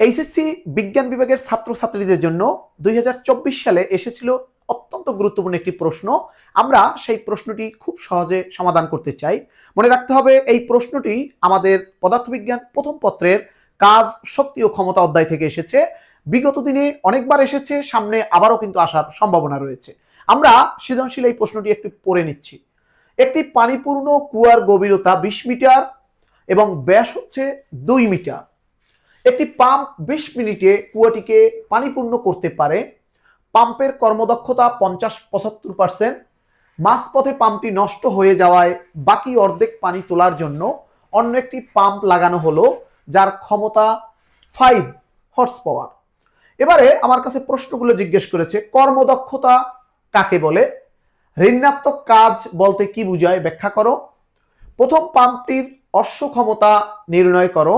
HSC বিজ্ঞান বিভাগের ছাত্রছাত্রীদের জন্য দুই হাজার চব্বিশ সালে এসেছিল অত্যন্ত গুরুত্বপূর্ণ একটি প্রশ্ন। আমরা সেই প্রশ্নটি খুব সহজে সমাধান করতে চাই। মনে রাখতে হবে, এই প্রশ্নটি আমাদের পদার্থবিজ্ঞান প্রথম পত্রের কাজ, শক্তি ও ক্ষমতা অধ্যায় থেকে এসেছে। বিগত দিনে অনেকবার এসেছে, সামনে আবারও কিন্তু আসার সম্ভাবনা রয়েছে। আমরা সৃজনশীল এই প্রশ্নটি একটু পড়ে নিচ্ছি। একটি পানিপূর্ণ কুয়ার গভীরতা বিশ মিটার এবং ব্যাস হচ্ছে দুই মিটার। একটি পাম্প বিশ মিনিটে কুয়াটিকে পানিপূর্ণ করতে পারে। পাম্পের কর্মদক্ষতা পঞ্চাশ পঁচাত্তর পার্সেন্ট। মাঝপথে পাম্পটি নষ্ট হয়ে যাওয়ায় বাকি অর্ধেক পানি তোলার জন্য অন্য একটি পাম্প লাগানো হলো, যার ক্ষমতা ফাইভ হর্স পাওয়ার এবারে আমার কাছে প্রশ্নগুলো জিজ্ঞেস করেছে, কর্মদক্ষতা কাকে বলে? ঋণাত্মক কাজ বলতে কি বুঝায়? ব্যাখ্যা করো। প্রথম পাম্পটির অশ্ব ক্ষমতা নির্ণয় করো।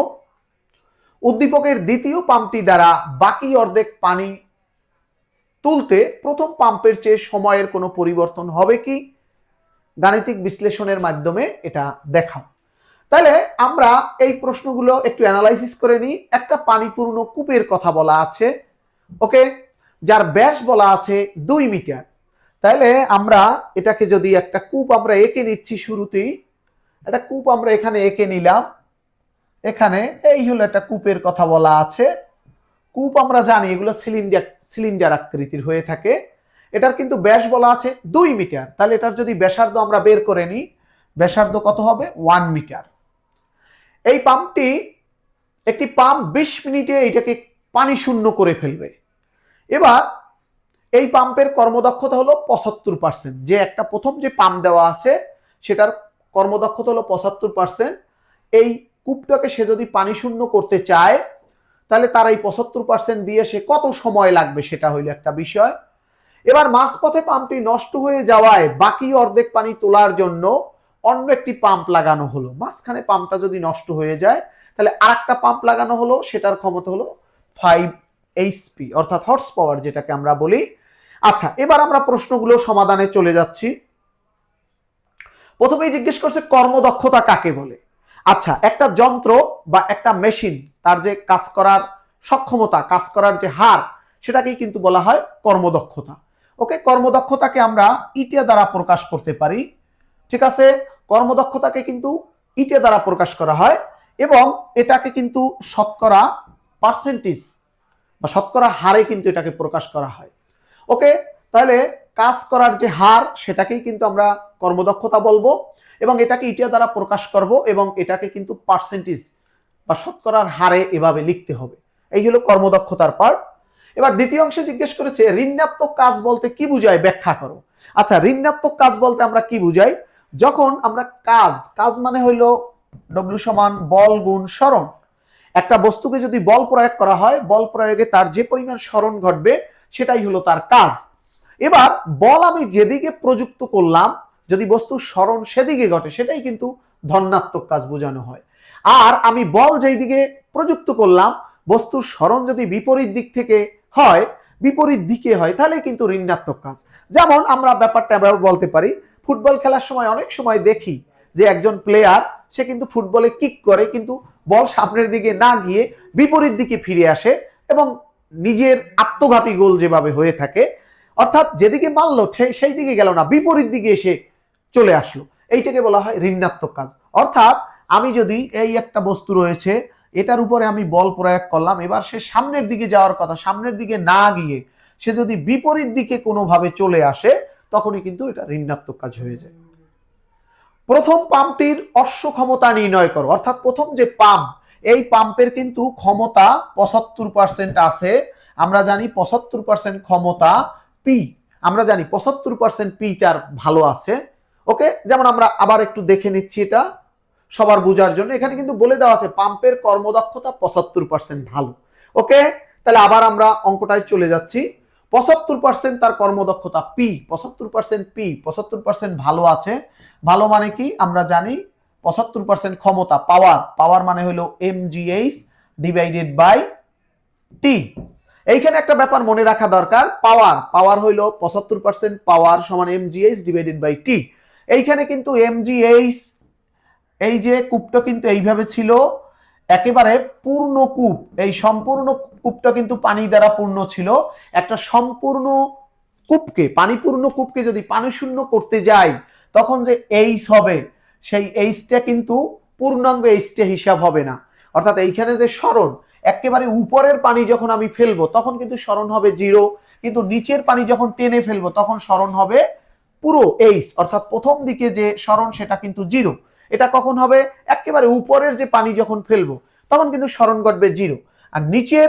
উদ্দীপকের দ্বিতীয় পাম্পটি দ্বারা বাকি অর্ধেক পানি তুলতে প্রথম পাম্পের চেয়ে সময়ের কোনো পরিবর্তন হবে কি? গাণিতিক বিশ্লেষণের মাধ্যমে এটা দেখাও। তাহলে আমরা এই প্রশ্নগুলো একটু অ্যানালাইসিস করে নিই। একটা পানিপূর্ণ কূপের কথা বলা আছে, ওকে? যার ব্যাস বলা আছে দুই মিটার। তাহলে আমরা এটাকে যদি একটা কূপ আমরা এঁকে নিচ্ছি শুরুতেই, একটা কূপ আমরা এখানে এঁকে নিলাম। এখানে এই হলো একটা কূপের কথা বলা আছে। কূপ আমরা জানি এগুলো সিলিন্ডার সিলিন্ডার আকৃতির হয়ে থাকে। এটার কিন্তু ব্যাস বলা আছে দুই মিটার। তাহলে এটার যদি ব্যাসার্ধ আমরা বের করে নিই, ব্যাসার্ধ কত হবে? One metre. এই পাম্পটি একটি পাম্প বিশ মিনিটে এইটাকে পানি শূন্য করে ফেলবে। এবার এই পাম্পের কর্মদক্ষতা হলো পঁচাত্তর পার্সেন্ট যে একটা প্রথম যে পাম্প দেওয়া আছে, সেটার কর্মদক্ষতা হলো পঁচাত্তর পার্সেন্ট এই কূপটাকে সে যদি পানি শূন্য করতে চায়, তাহলে তার এই পঁচাত্তর পার্সেন্ট দিয়ে সে কত সময় লাগবে সেটা হইল একটা বিষয়। এবার মাঝপথে পাম্পটি নষ্ট হয়ে যাওয়ায় বাকি অর্ধেক পানি তোলার জন্য অন্য একটি পাম্প লাগানো হলো। মাঝখানে পাম্পটা যদি নষ্ট হয়ে যায়, তাহলে আর একটা পাম্প লাগানো হলো, সেটার ক্ষমতা হলো ফাইভ এইচপি অর্থাৎ হর্স পাওয়ার যেটাকে আমরা বলি। আচ্ছা এবার আমরা প্রশ্নগুলো সমাধানে চলে যাচ্ছি। প্রথমেই জিজ্ঞেস করছে কর্মদক্ষতা কাকে বলে? আচ্ছা একটা যন্ত্র বা একটা মেশিন, তার যে কাজ করার সক্ষমতা, কাজ করার যে হার, সেটাকেই কিন্তু বলা হয় কর্মদক্ষতা। ওকে, কর্মদক্ষতাকে আমরা ইটে দ্বারা প্রকাশ করতে পারি। ঠিক আছে? কর্মদক্ষতাকে কিন্তু ইটে দ্বারা প্রকাশ করা হয় এবং এটাকে কিন্তু শতকরা পার্সেন্টেজ বা শতকরা হারে কিন্তু এটাকে প্রকাশ করা হয়। ওকে, তাহলে কাজ করার যে হার, সেটাকেই কিন্তু আমরা কর্মদক্ষতা বলব এবং এটাকে ইটিয়া দ্বারা প্রকাশ করব এবং এটাকে কিন্তু পার্সেন্টেজ বা শতকরার হারে এভাবে লিখতে হবে। এই হলো কর্মদক্ষতার পার্ট এবার দ্বিতীয় অংশে জিজ্ঞেস করেছে, ঋণাত্মক কাজ বলতে কি বুঝায়? ব্যাখ্যা করো। আচ্ছা ঋণাত্মক কাজ বলতে আমরা কি বুঝাই? যখন আমরা কাজ কাজ মানে হইল ডব্লিউ সমান বল গুণ স্মরণ। একটা বস্তুকে যদি বল প্রয়োগ করা হয়, বল প্রয়োগে তার যে পরিমাণ স্মরণ ঘটবে, সেটাই হলো তার কাজ। এবার বল আমি যেদিকে প্রযুক্ত করলাম, যদি বস্তুর স্মরণ সেদিকে ঘটে, সেটাই কিন্তু ধনাত্মক কাজ বোঝানো হয়। আর আমি বল যেই দিকে প্রযুক্ত করলাম বস্তুর স্মরণ যদি বিপরীত দিক থেকে হয়, বিপরীত দিকে হয়, তাহলে কিন্তু ঋণাত্মক কাজ। যেমন আমরা ব্যাপারটা বলতে পারি, ফুটবল খেলার সময় অনেক সময় দেখি যে একজন প্লেয়ার সে কিন্তু ফুটবলে কিক করে, কিন্তু বল সামনের দিকে না গিয়ে বিপরীত দিকে ফিরে আসে এবং নিজের আত্মঘাতী গোল যেভাবে হয়ে থাকে অর্থাৎ যেদিকে মারলো সেই দিকে গেল না, বিপরীত দিকে এসে চলে আসলো। এইটাকে বলা হয় ঋণাত্মক কাজ। অর্থাৎ আমি যদি এই একটা বস্তু রয়েছে, এটার উপরে আমি বল প্রয়োগ করলাম, এবার সে সামনের দিকে যাওয়ার কথা, সামনের দিকে না গিয়ে সে যদি বিপরীত দিকে কোনোভাবে চলে আসে, তখনই কিন্তু এটা ঋণাত্মক কাজ হয়ে যায়। প্রথম পাম্পটির অশ্ব ক্ষমতা নির্ণয় করো। অর্থাৎ প্রথম যে পাম্প, এই পাম্পের কিন্তু ক্ষমতা পঁচাত্তর পার্সেন্ট আছে। আমরা জানি পঁচাত্তর পার্সেন্ট ক্ষমতা পি আমরা জানি পঁচাত্তর পার্সেন্ট পি তার ভালো আছে। ওকে যেমন আমরা আবার একটু দেখে নিচ্ছি এটা সবার বোঝার জন্য। এখানে কিন্তু বলে দেওয়া আছে পাম্পের কর্মদক্ষতা পঁচাত্তর পার্সেন্ট ভালো। ওকে তাহলে আবার আমরা অঙ্কটায় চলে যাচ্ছি। পঁচাত্তর পার্সেন্ট তার কর্মদক্ষতা পি পঁচাত্তর পার্সেন্ট পি পঁচাত্তর পার্সেন্ট ভালো আছে। ভালো মানে কি? আমরা জানি পঁচাত্তর পার্সেন্ট ক্ষমতা পাওয়ার পাওয়ার মানে হলো M G H divided by T এইখানে একটা ব্যাপার মনে রাখা দরকার পাওয়ার পাওয়ার হইল পঁচাত্তর পার্সেন্ট পাওয়ার সমান M G H divided by T এইখানে কিন্তু এম জিএইচ এই যে কূপটা কিন্তু এইভাবে ছিল, একেবারে পূর্ণ কূপ, এই সম্পূর্ণ কূপটা কিন্তু পানি দ্বারা পূর্ণ ছিল। একটা সম্পূর্ণ কূপকে, পানিপূর্ণ কূপকে যদি পানি শূন্য করতে যাই, তখন যে এইস হবে, সেই এইসটা কিন্তু পূর্ণাঙ্গ এইসটা হিসাব হবে না। অর্থাৎ এইখানে যে স্মরণ একেবারে উপরের পানি যখন আমি ফেলব, তখন কিন্তু স্মরণ হবে জিরো। কিন্তু নিচের পানি যখন টেনে ফেলব, তখন স্মরণ হবে পুরো এইস অর্থাৎ প্রথম দিকে যে স্মরণ সেটা কিন্তু জিরো। এটা কখন হবে? একেবারে উপরের যে পানি যখন ফেলব, তখন কিন্তু স্মরণ ঘটবে জিরো। আর নিচের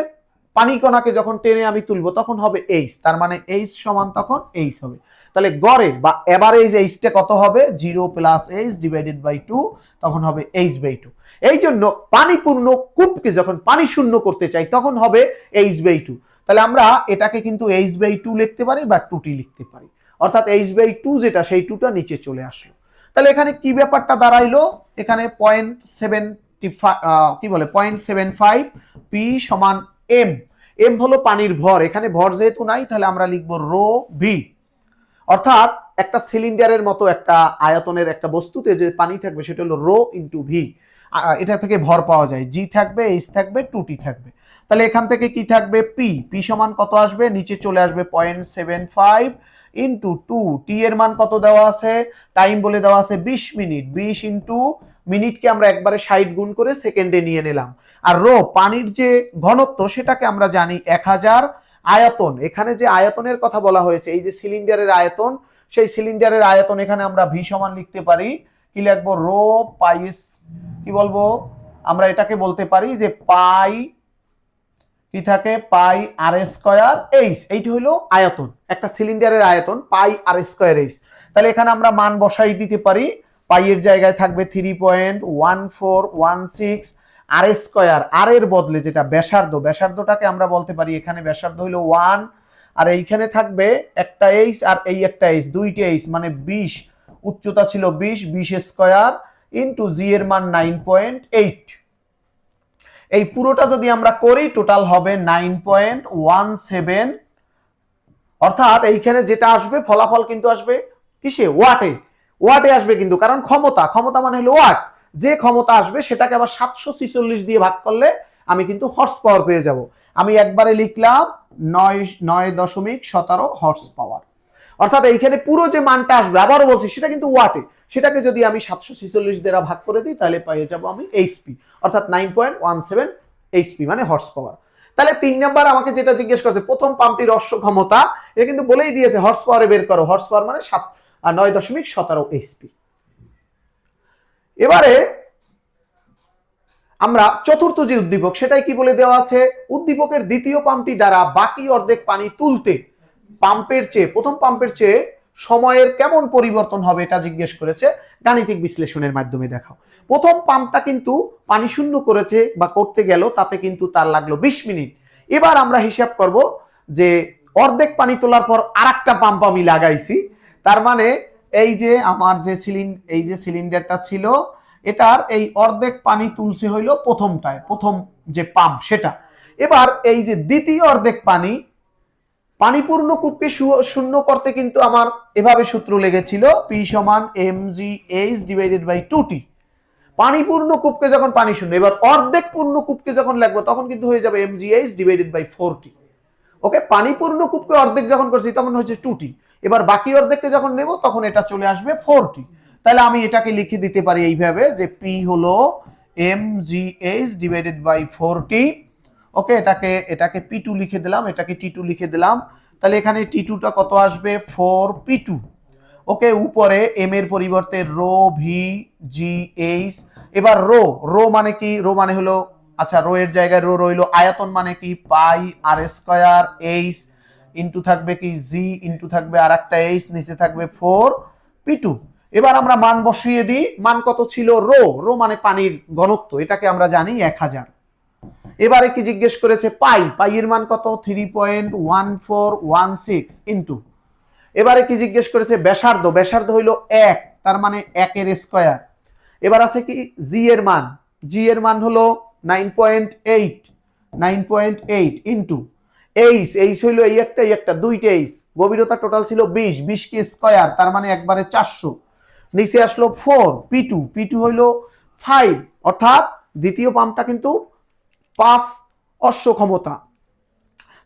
পানি কণাকে যখন টেনে আমি তুলবো, তখন হবে এইচ। তার মানে এইচ সমান তখন এইচ হবে। তাহলে গড়ে বা এভারেজ এইচটা কত হবে? Zero plus H divided by two তখন হবে এইচ বাই টু এই জন্য পানিপূর্ণ কূপকে যখন পানি শূন্য করতে চাই, তখন হবে এইচ বাই টু তাহলে আমরা এটাকে কিন্তু এইচ বাই টু লিখতে পারি বা টুটি লিখতে পারি। অর্থাৎ এইচ বাই টু যেটা, সেই টুটা নিচে চলে আসলো। তাহলে এখানে কি ব্যাপারটা দাঁড়াইলো? এখানে পয়েন্ট সেভেন কি বলে? পয়েন্ট সেভেন ফাইভ পি সমান এম এম হলো পানির ভর। এখানে ভর যেহেতু নাই, তাহলে আমরা লিখব রো ভি অর্থাৎ একটা সিলিন্ডারের মতো একটা আয়তনের একটা বস্তুতে যে পানি থাকবে, সেটা হলো রো ইন্টু ভি এটা থেকে ভর পাওয়া যায়। জি থাকবে এইচ থাকবে টু টি থাকবে। তাহলে এখান থেকে কি থাকবে? পি পি সমান কত আসবে? নিচে চলে আসবে point seven five into two T এর মান কত দেওয়া আছে? টাইম বলে দেওয়া আছে বিশ মিনিট। বিশ ইন্টু মিনিটকে আমরা একবারে ষাট গুণ করে সেকেন্ডে নিয়ে নিলাম। আর রো, পানির যে ঘনত্ব সেটাকে আমরা জানি এক হাজার আয়তন। এখানে যে আয়তনের কথা বলা হয়েছে, এই যে সিলিন্ডারের আয়তন, সেই সিলিন্ডারের আয়তন এখানে আমরা ভি সমান লিখতে পারি। কি লিখব? রো পাইস কি বলব? আমরা এটাকে বলতে পারি যে পাই, কি থাকে? পাই আর স্কয়ার এইচ। এইটি হলো আয়তন, একটা সিলিন্ডারের আয়তন, পাই আর স্কয়ার এইচ। তাহলে এখানে আমরা মান বসাই দিতে পারি। পাইয়ের জায়গায় থাকবে three point one four one six R square, R এর বদলে যেটা ব্যাসার্ধ, ব্যাসার্ধটাকে আমরা বলতে পারি এখানে ব্যাসার্ধ হইল ওয়ান, আর এইখানে থাকবে একটা এইচ আর এই একটা এইচ, দুইটি এইচ মানে বিশ, উচ্চতা ছিল বিশ বিশ স্কয়ার ইন্টু জি এর মান নাইন পয়েন্ট এইট এই পুরোটা যদি আমরা করি টোটাল হবে নাইন পয়েন্ট ওয়ান সেভেন অর্থাৎ এইখানে যেটা আসবে, ফলাফল কিন্তু আসবে কিসে? ওয়াটে ওয়াটে আসবে কিন্তু, কারণ ক্ষমতা ক্ষমতা মানে হলো ওয়াট যে ক্ষমতা আসবে সেটাকে আবার সাতশো ছিচল্লিশ দিয়ে ভাগ করলে আমি কিন্তু হর্স পাওয়ার পেয়ে যাব। আমি একবারে লিখলাম নয় নয় দশমিক সতেরো হর্স পাওয়ার অর্থাৎ এইখানে পুরো যে মানটা আসবে, আবারও বলছি, সেটা কিন্তু ওয়াটে সেটাকে যদি আমি সাতশো ছিচল্লিশ দ্বারা ভাগ করে দিই, তাহলে পেয়ে যাব আমি এইচপি অর্থাৎ nine point one seven HP মানে হর্স পাওয়ার তাহলে তিন নাম্বার আমাকে যেটা জিজ্ঞেস করছে, প্রথম পাম্পটির অশ্ব ক্ষমতা এটা কিন্তু বলেই দিয়েছে হর্স পাওয়ারে বের করো। হর্স পাওয়ার মানে সাত নয় দশমিক সতেরো এইচপি এবারে আমরা চতুর্থ যে উদ্দীপক, সেটাই কি বলে দেওয়া আছে? উদ্দীপকের দ্বিতীয় পাম্পটি দ্বারা বাকি অর্ধেক পানি তুলতে পাম্পের চেয়ে, প্রথম পাম্পের চেয়ে সময়ের কেমন পরিবর্তন হবে এটা জিজ্ঞেস করেছে গাণিতিক বিশ্লেষণের মাধ্যমে দেখাও। প্রথম পাম্পটা কিন্তু পানি শূন্য করেছে বা করতে গেল, তাতে কিন্তু তার লাগল বিশ মিনিট। এবার আমরা হিসাব করব যে অর্ধেক পানি তোলার পর আর একটা পাম্প আমি লাগাইছি, তার মানে এই যে আমার যে সিলিন এই যে সিলিন্ডারটা ছিল, এটার এই অর্ধেক পানি তুলছে হইল প্রথমটায়, প্রথম যে পাম্প সেটা। এবার এই যে দ্বিতীয় অর্ধেক পানি, পানিপূর্ণ কূপকে শূন্য করতে কিন্তু আমার এভাবে সূত্র লেগেছিল পি সমান M G H divided by two T পানিপূর্ণ কূপকে যখন পানি শূন্য, এবার অর্ধেক পূর্ণ কূপকে যখন লাগবো, তখন কিন্তু হয়ে যাবে M G H divided by four T okay পানিপূর্ণ কূপকে অর্ধেক যখন করছি, তখন হচ্ছে টু টি এবার বাকি অর্ধেককে যখন নেব, তখন এটা চলে আসবে ফোর টি তাহলে আমি এটাকে লিখে দিতে পারি এইভাবে যে পি হলো M G H divided by four T okay এটাকে এটাকে পি টু লিখে দিলাম, এটাকে টি টু লিখে দিলাম। তাহলে এখানে টি টুটা কত আসবে? ফোর পি টু ওকে উপরে এম এর পরিবর্তে রো ভি জি এইচ এবার রো রো মানে কি? রো মানে হলো আচ্ছা রো এর জায়গায় রো রইল আয়তন মানে কি? Pi R square H into থাকবে কি জি ইন্টু থাকবে আর একটা এইচ নিচে থাকবে ফোর পি টু এবার আমরা মান বসিয়ে দিই। মান কত ছিল? রো। রো মানে পানির ঘনত্ব। এটাকে আমরা জানি এক হাজার। এবারে কি জিজ্ঞেস করেছে? পাই। পাই এর মান কত? Three point one four one six into এবারে কি জিজ্ঞেস করেছে? ব্যাসার্ধ। ব্যাসার্ধ হইল এক। তার মানে একের স্কয়ার এবার আছে কি? জি এর মান। জি এর মান হলো nine point eight nine point eight into H H হইল এই একটা এই একটা, দুইটা এইচ। গভীরতা টোটাল ছিল বিশ বিশ কে স্কয়ার তার মানে একবারে চারশো। নিচে আসলো four P two P two হইল ফাইভ অর্থাৎ দ্বিতীয় পাম্পটা কিন্তু পাঁচ অশ্ব ক্ষমতা।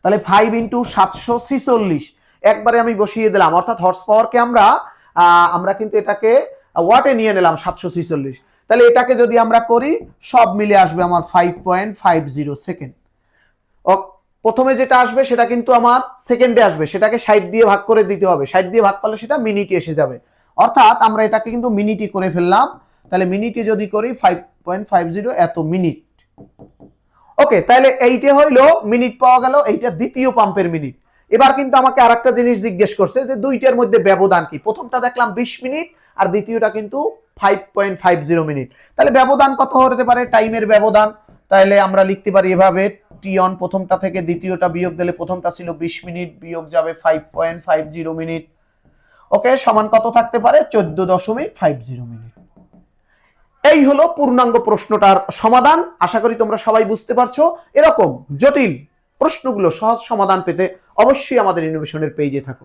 তাহলে ফাইভ ইন্টু সাতশো ছিচল্লিশ। একবারে আমি বসিয়ে দিলাম, অর্থাৎ হর্স পাওয়ারকে আমরা আমরা কিন্তু এটাকে ওয়াটে নিয়ে নিলাম সাতশো ছিচল্লিশ। তাহলে এটাকে যদি আমরা করি, সব মিলে আসবে আমার five point five zero second প্রথমে যেটা আসবে সেটা কিন্তু আমার সেকেন্ডে আসবে। সেটাকে ষাট দিয়ে ভাগ করে দিতে হবে। ষাট দিয়ে ভাগ করলে সেটা মিনিটে এসে যাবে। অর্থাৎ আমরা এটাকে কিন্তু মিনিটই করে ফেললাম। তাহলে মিনিটে যদি করি ফাইভ পয়েন্ট ফাইভ জিরো এত মিনিট ওকে তাহলে এইটা হইল মিনিট পাওয়া গেল, এইটা দ্বিতীয় পাম্পের মিনিট এবার কিন্তু আমাকে আরেকটা জিনিস জিজ্ঞেস করছে যে দুইটার মধ্যে ব্যবধান কি? প্রথমটা দেখলাম বিশ মিনিট আর দ্বিতীয়টা কিন্তু five point five zero minute তাহলে ব্যবধান কত হতে পারে? টাইমের ব্যবধান। তাহলে আমরা লিখতে পারি এভাবে টি অন প্রথমটা থেকে দ্বিতীয়টা বিয়োগ দিলে প্রথমটা ছিল বিশ মিনিট, বিয়োগ যাবে five point five zero minute okay সমান কত থাকতে পারে? চোদ্দ দশমিক ফাইভ জিরো মিনিট এই হলো পূর্ণাঙ্গ প্রশ্নটার সমাধান। আশা করি তোমরা সবাই বুঝতে পারছ। এরকম জটিল প্রশ্নগুলো সহজ সমাধান পেতে অবশ্যই আমাদের ইনোভেশনের পেজে থাকো।